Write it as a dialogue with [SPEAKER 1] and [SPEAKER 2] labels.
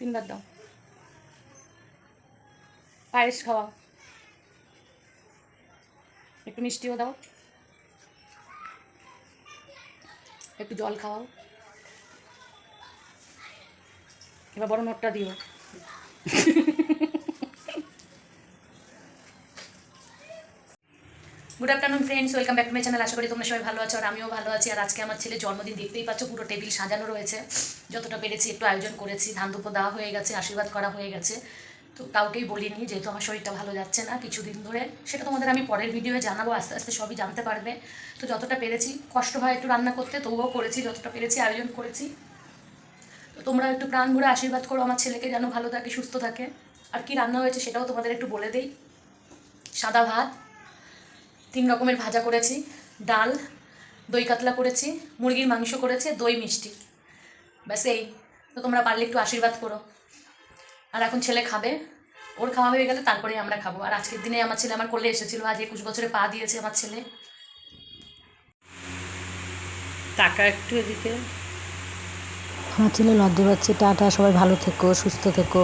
[SPEAKER 1] Finger দাও। পায়েস খাওয়া। একটু মিষ্টিও দাও। একটু জল খাওয়াও। এবার বড় নোটটা দিও। Good afternoon friends welcome back to my channel আশা করি তোমরা সবাই ভালো আছো আর আমিও ভালো আছি। আর আজকে আমার ছেলে জন্মদিন দেখতেই পাচ্ছ, পুরো টেবিল সাজানো রয়েছে। যতটা পেরেছি একটু আয়োজন করেছি। ধান দুপো দেওয়া হয়ে গেছে, আশীর্বাদ করা হয়ে গেছে। তো কাউকেই বলিনি, যেহেতু আমার শরীরটা ভালো যাচ্ছে না কিছুদিন ধরে। সেটা তোমাদের আমি পরের ভিডিওয়ে জানাব, আস্তে আস্তে সবই জানতে পারবে। তো যতটা পেরেছি, কষ্ট হয় একটু রান্না করতে, তবুও করেছি, যতটা পেরেছি আয়োজন করেছি। তো তোমরা একটু প্রাণ ভরে আশীর্বাদ করো আমার ছেলেকে যেন ভালো থাকে, সুস্থ থাকে। আর কি রান্না হয়েছে সেটাও তোমাদের একটু বলে দেই। সাদা ভাত তিন রকমের ভাজা করেছি ডাল দই কাতলা করেছি মুরগির মাংস করেছে দই মিষ্টি। ব্যাস এই। তো তোমরা পারলে একটু আশীর্বাদ করো। আর এখন ছেলে খাবে। ওর খাওয়া হয়ে গেলে তারপরে আমরা খাব। আর আজকের দিনে আমার ছেলে আমার কোলে এসেছিল আজ একুশ বছরে পা দিয়েছে আমার ছেলে।
[SPEAKER 2] টাকা একটু এদিকে।
[SPEAKER 3] আমার ছেলে লজ্জা পাচ্ছে। টাটা সবাই ভালো থেকো সুস্থ থেকো।